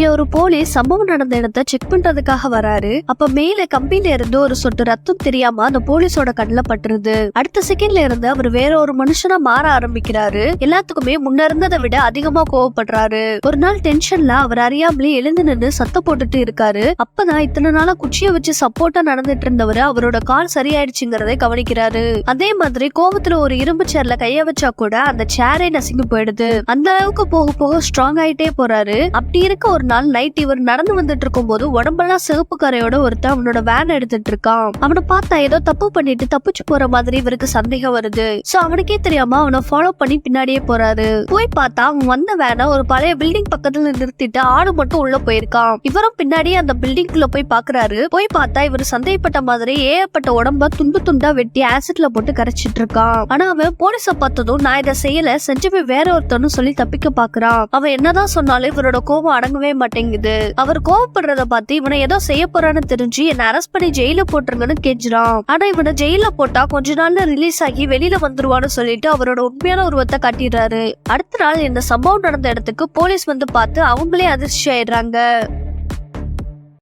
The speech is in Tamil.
இங்க ஒரு போலீஸ் சம்பவம் நடந்த இடத்த செக் பண்றதுக்காக வராரு. அப்ப மேல கம்பியில இருந்து ஒரு சொட்டு ரத்தம் தெரியாம அந்த போலீஸோட கண்ணில் பட்டுருது. அடுத்த செகண்ட்ல இருந்து அவர் வேற ஒரு மனுஷனா மாற ஆரம்பிக்கிறாரு. எல்லாத்துக்குமே முன்ன இருந்ததை விட அதிகமா கோவப்படுறாரு. ஒரு நாள் டென்ஷன்ல அவர் அறியாமலே எழுந்து நின்று சத்தம் போட்டுட்டு இருக்காரு. அப்பதான் இத்தனை நாளா குச்சியை வச்சு சப்போர்ட்டா நடந்துட்டு இருந்தவர் அவரோட கால் சரியாயிடுச்சுங்கிறதை கவனிக்கிறாரு. அதே மாதிரி கோவத்துல ஒரு இரும்பு சேர்ல கைய வச்சா கூட அந்த சேரே நசுங்கி போயிடுது. அந்த அளவுக்கு போக போக ஸ்ட்ராங் ஆயிட்டே போறாரு. அப்படி இருக்க ஒரு நாள் நைட் இவர் நடந்து வந்துட்டு இருக்கும் போது உடம்பெல்லாம் சிவப்பு கரையோட ஒருத்தன் அவனோட வேன் எடுத்துட்டு இருக்கான். அவனை பார்த்தா ஏதோ தப்பு பண்ணிட்டு தப்பிச்சு போற மாதிரி இவருக்கு சந்தேகம் வருது. சோ அவனுக்கே தெரியாம அவனை ஃபாலோ பண்ணி பின்னாடியே போறாரு. போய் பார்த்தா அவன் வந்த வேனை ஒரு பழைய பில்டிங் பக்கத்துல நிறுத்திட்டு ஆடு மட்டும் உள்ள போயிருக்கான். இவரும் பின்னாடியே அந்த பில்டிங்குள்ள போய் பாக்குறாரு. போய் பார்த்தா இவர் சந்தேகப்பட்ட மாதிரி ஏகப்பட்ட உடம்ப துண்டு துண்டா வெட்டி ஆசிட்ல போட்டு கரைச்சிட்டு இருக்கான். ஆனா அவன் போலீஸ பார்த்ததும் நான் இதை செய்யல செஞ்சவே வேற ஒருத்தனும் சொல்லி தப்பிக்க பாக்குறான். அவன் என்னதான் சொன்னாலும் இவரோட கோபம் அடங்கவே மாட்டேங்குது. அவர் கோவப்படுறத பார்த்து இவனை ஏதோ செய்ய போறான்னு தெரிஞ்சு என்ன அரெஸ்ட் பண்ணி ஜெயில போட்டுருங்கன்னு கெஞ்சுறான் ஆனா இவனை ஜெயில போட்டா கொஞ்ச நாள்ல ரிலீஸ் ஆகி வெளியில வந்துருவான்னு சொல்லிட்டு அவரோட உண்மையான உருவத்தை காட்டிடுறாரு. அடுத்த நாள் இந்த சம்பவம் நடந்த இடத்துக்கு போலீஸ் வந்து பார்த்து அவங்களே அதிர்ச்சி ஆயிடுறாங்க.